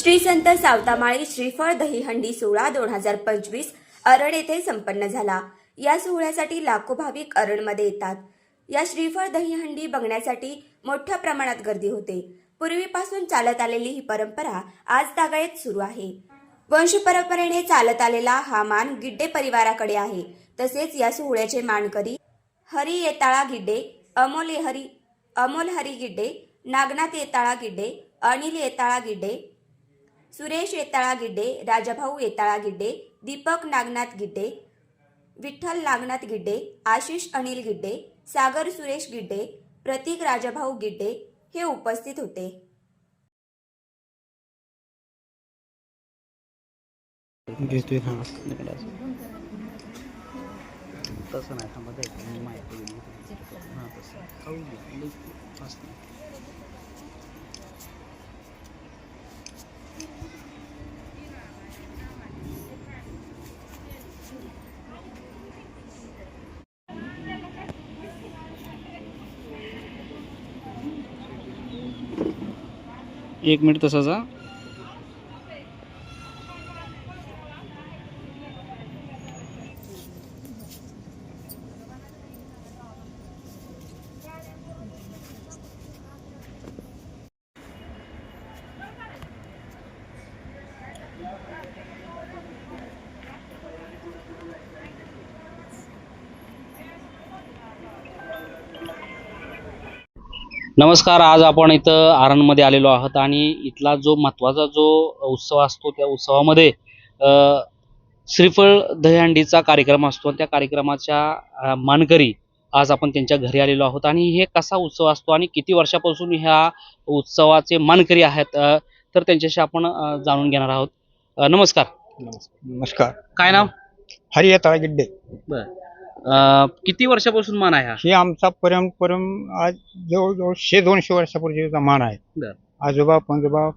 श्री संत सावतामाळी श्रीफळ दहीहंडी सोहळा दोन हजार पंचवीस अरण येथे संपन्न झाला. या सोहळ्यासाठी लाखो भाविक अरणमध्ये येतात. या श्रीफळ दहीहंडी बघण्यासाठी मोठ्या प्रमाणात गर्दी होते. पूर्वीपासून चालत आलेली ही परंपरा आज तागायत सुरू आहे. वंश परंपरेने चालत आलेला हा मान गिड्डे परिवाराकडे आहे. तसेच या सोहळ्याचे मानकरी हरी येताळा गिड्डे अमोल हरी अमोल हरी गिड्डे नागनाथ येताळा गिड्डे अनिल येताळा गिड्डे सुरेश येताळा गिड्डे राजाभाऊ येताळा गिड्डे दीपक नागनाथ गिड्डे विठ्ठल नागनाथ गिड्डे आशिष अनिल गिड्डे सागर सुरेश गिड्डे प्रतीक राजाभाऊ गिड्डे हे उपस्थित होते. हा. तसं नाही थांबा द्यायचं मी माहिती दिली हां तसं खाऊ घे लई फास्ट नाही. एक मिनिट तसाचा. नमस्कार आज आपण इथं आरणमध्ये आलेलो आहोत आणि इथला जो महत्त्वाचा जो उत्सव असतो त्या उत्सवामध्ये श्रीफळ दहीहंडीचा कार्यक्रम असतो आणि त्या कार्यक्रमाच्या मानकरी आज आपण त्यांच्या घरी आलेलो आहोत आणि हे कसा उत्सव असतो आणि किती वर्षापासून ह्या उत्सवाचे मानकरी आहेत तर त्यांच्याशी आपण जाणून घेणार आहोत. नमस्कार. नमस्कार. काय नाव? हरी येताळा गिड्डे अ, किती वर्षापासून मान आहे हा? ही आमचा परंपरम आज जवळजवळ शे दोनशे वर्षापूर्वीचा मान आहे. बर. आजोबा पंजोबा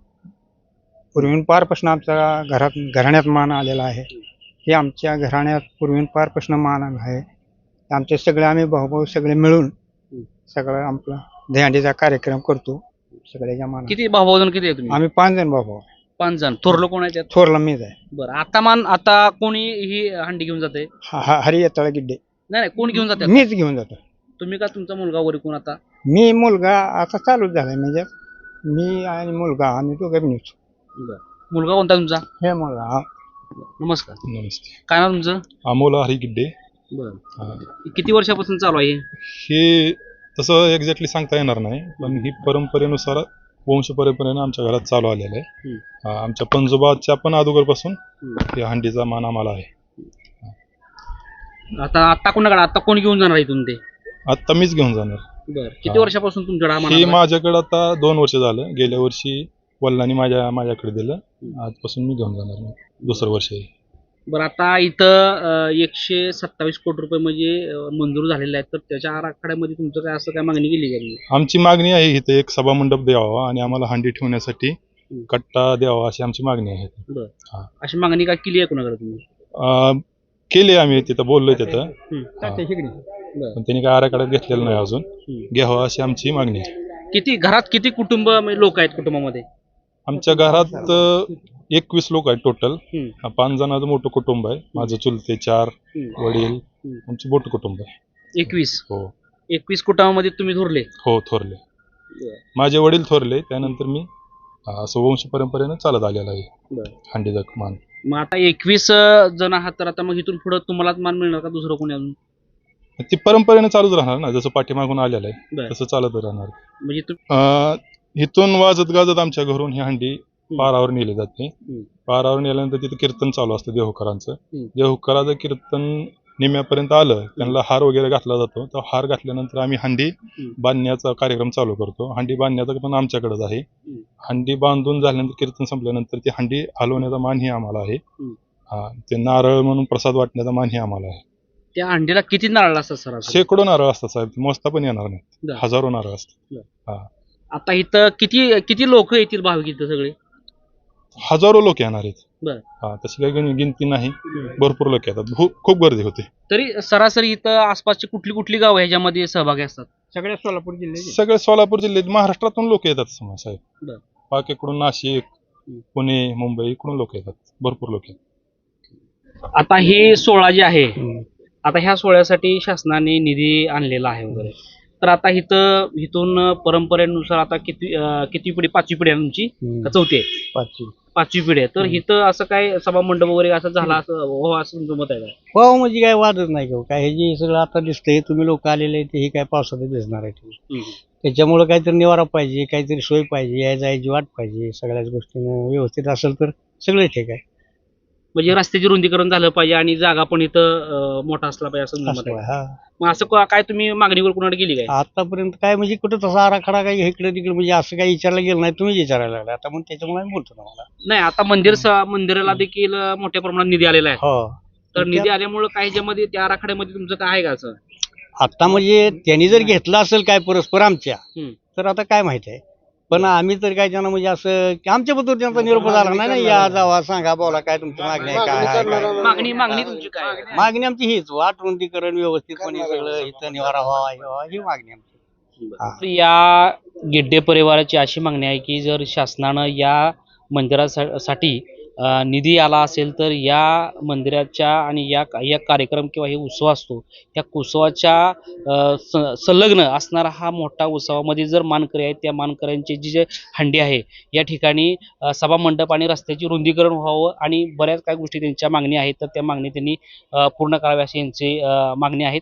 पूर्वीन पारपासून आमचा घरात घराण्यात मान आलेला आहे. हे आमच्या घराण्यात पूर्वीन पारपासून मान आहे. आमचे सगळे आम्ही भाऊ सगळे मिळून सगळं आपला दहीहंडीचा कार्यक्रम करतो. सगळ्याच्या मान किती भाऊ किती आहे तुम्ही? आम्ही पाच जण भाऊ. पाच जण. थोरलं कोण आहे त्यात? थोरला मीच आहे. बरं आता मान आता कोणी ही हंडी घेऊन जाते हा- हा- हरी येताळा गिड्डे. नाही नाही कोण घेऊन जाते? मीच घेऊन जातो. तुम्ही का तुमचा मुलगा वगैरे कोण आता? मी मुलगा आता चालूच झालाय म्हणजे मी आणि मुलगा आम्ही दोघं बी निघतो मुलगा कोणता तुमचा? हे मुलगा. हा. नमस्कार. नमस्ते. काय नाव तुमचं? अमोल हरी गिड्डे. बरं. हा. किती वर्षापासून चालू आहे हे? हे तसं एक्झॅक्टली सांगता येणार नाही पण ही परंपरेनुसार वंश परंपरेनं आमच्या घरात चालू आलेलं आहे. हम्म. हा, आमच्या पंजोबाच्या पण अगोदरपासून हम्म. या हंडीचा मान आम्हाला आहे. आता आता कोणाकडे? आता कोण घेऊन जाणार इथून ते? आता मीच घेऊन जाणार. बरं. किती हा. वर्षापासून तुमच्याकडे मान ही? माझ्याकडे आता दोन वर्ष झालं. गेल्या वर्षी वडिलांनी माझ्या माझ्याकडे दिलं. आजपासून मी घेऊन जाणार दुसरं वर्ष आहे. बरं आता इथं अं, एकशे सत्तावीस कोटी रुपये म्हणजे अं, मंजूर झालेले आहेत. तर त्याच्या आराखड्यामध्ये तुमचं काय असं काय मागणी केली का तुम्ही? आमची मागणी आहे इथे. एक सभा मंडप द्यावा आणि आम्हाला हंडी ठेवण्यासाठी कट्टा द्यावा अशी आमची मागणी आहे. बरं. हा. अशी मागणी काय केली आहे कोणाकडे तुम्ही? अं, केली आम्ही तिथं बोललोय तिथं. हम्म. बरं. पण त्यांनी काय आराखड्यात घेतलेलं नाही अजून. घ्यावं अशी आमची मागणी आहे. किती घरात किती कुटुंब लोक आहेत कुटुंबामध्ये? आमच्या घरात एकवीस लोक आहेत टोटल हम्म. पाच जणांचं मोठं कुटुंब आहे माझं चुलते चार हम्म. वडील. आमचं मोठं कुटुंब आहे. एकवीस? हो. एकवीस कुटुंबामध्ये तुम्ही धरले हो थोरले. माझे वडील थोरले त्यानंतर मी अं, असं वंश परंपरेनं चालत आलेला आहे. हंडीचा मान मग आता एकवीस जण आहात तर आता मग इथून पुढे तुम्हालाच मान मिळणार का दुसरं कोणी अजून ती परंपरेनं चालूच राहणार ना जसं पाठीमागून आलेलं आहे. तसं चालत राहणार म्हणजे अं, इथून वाजत गाजत आमच्या घरून ही हंडी पारावर नेली जाते हम्म. पारावर नेल्यानंतर तिथं कीर्तन चालू असतं देवकरांचं हम्म. देवकराचं कीर्तन निम्यापर्यंत आलं त्यांना हार वगैरे घातला जातो. तो हार घातल्यानंतर आम्ही हंडी बांधण्याचा कार्यक्रम चालू करतो. हंडी बांधण्याचा पण आमच्याकडेच आहे. हंडी बांधून झाल्यानंतर कीर्तन संपल्यानंतर ती हंडी हलवण्याचा मान ही आम्हाला आहे. हा ते नारळ म्हणून प्रसाद वाटण्याचा मान ही आम्हाला आहे. त्या अंडीला किती नारळ असतात सरासरी शेकडो नारळ असतात साहेब. मोजता पण येणार नाही बरं. हजारो नारळ असतात. आता इथं किती किती लोक येतील भाविक इथं सगळे? हजारो लोक येणार आहेत. बरं. हा तशी काही गिन- गिनती नाही. भरपूर लोक येतात. खूप खूप गर्दी होते. तरी सरासरी इथं आसपासची कुठली कुठली गावं ह्याच्यामध्ये सहभागी असतात? सगळ्या सोलापूर जिल्ह्याचे. सगळे सोलापूर जिल्ह्यात महाराष्ट्रातून लोक येतात समजा साहेब. बरं. बाकीकडून नाशिक पुणे मुंबई इकडून लोक येतात. भरपूर लोक येतात. आता हे सोहळा जे आहे आता ह्या सोहळ्यासाठी शासनाने निधी आणलेला आहे वगैरे. तर आता इथं इथून परंपरेनुसार आता किती अं, किती पिढी पाचवी पिढी आहे तुमची? का चौथी आहे? पाचवी. पाचवी पिढी आहे. तर इथं असं काय सभा मंडप वगैरे असं झाला असं हो असं तुमचं मत आहे का हो म्हणजे काय वादच नाही घेऊ काय हे जे सगळं आता दिसतंय तुम्ही लोक आलेले ते हे काय पावसातच दिसणार आहे ते. त्याच्यामुळं काहीतरी निवारा पाहिजे काहीतरी सोय पाहिजे या जायची वाट पाहिजे सगळ्याच गोष्टीनं व्यवस्थित असेल तर सगळं ठीक आहे. म्हणजे रस्त्याची रुंदीकरण झालं पाहिजे आणि जागा पण इथं अं, मोठा असला पाहिजे असं मत आहे, हा. मग असं का- काय तुम्ही मागणीवर कुणाकडे गेली काय? आतापर्यंत काय म्हणजे कुठं तसा आराखडा काही इकडे तिकडे म्हणजे असं काही विचारलं गेलं नाही तुम्हीच विचारायला लागला. आता मग त्याच्यामुळे आम्ही बोलतो ना मला नाही आता मंदिर स- मंदिराला देखील अं, मोठ्या प्रमाणात निधी आलेला आहे. हो. तर निधी आल्यामुळे काही ज्यामध्ये त्या आराखड्यामध्ये तुमचं काय आहे का असं? आता म्हणजे त्यांनी जर घेतलं असेल काय परस्पर आमच्या हम्म. तर आता काय माहिती आहे? पण आम्ही तर काय त्यांना म्हणजे असं की आमच्या बद्दल त्यांचा निरोप झाला नाही ना या जावा सांगा बोला काय तुमची मागणी आहे काय आहे काय मागणी मागणी तुमची काय आहे? मागणी आमची हीच वाट रुंदीकरण व्यवस्थितपणे सगळं इथं निवारा व्हावा हे व्हावा ही मागणी आमची हा. तर या गिड्डे परिवाराची अशी मागणी आहे की जर शासनानं या मंदिरासाठी निधी आला असेल तर या मंदिराच्या आणि या या कार्यक्रम किंवा हे उत्सव असतो या उत्सवाच्या स- संलग्न असणारा हा मोठा उत्सवामध्ये जर मानकरी आहेत त्या मानकऱ्यांची जी जे हंडी आहे या ठिकाणी सभा मंडप आणि रस्त्याची रुंदीकरण व्हावं आणि बऱ्याच काही गोष्टी त्यांच्या मागणी आहेत तर त्या मागणी त्यांनी पूर्ण कराव्या अशी यांची मागणी आहेत.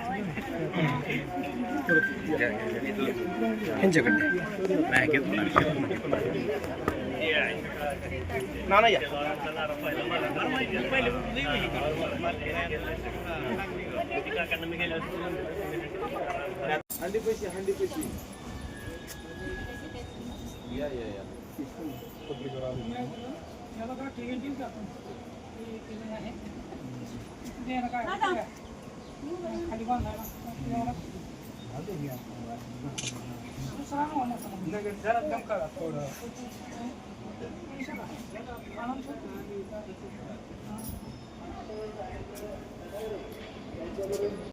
यांच्याकडे नाही घेत हंडी या जरा दम करा थोड़ा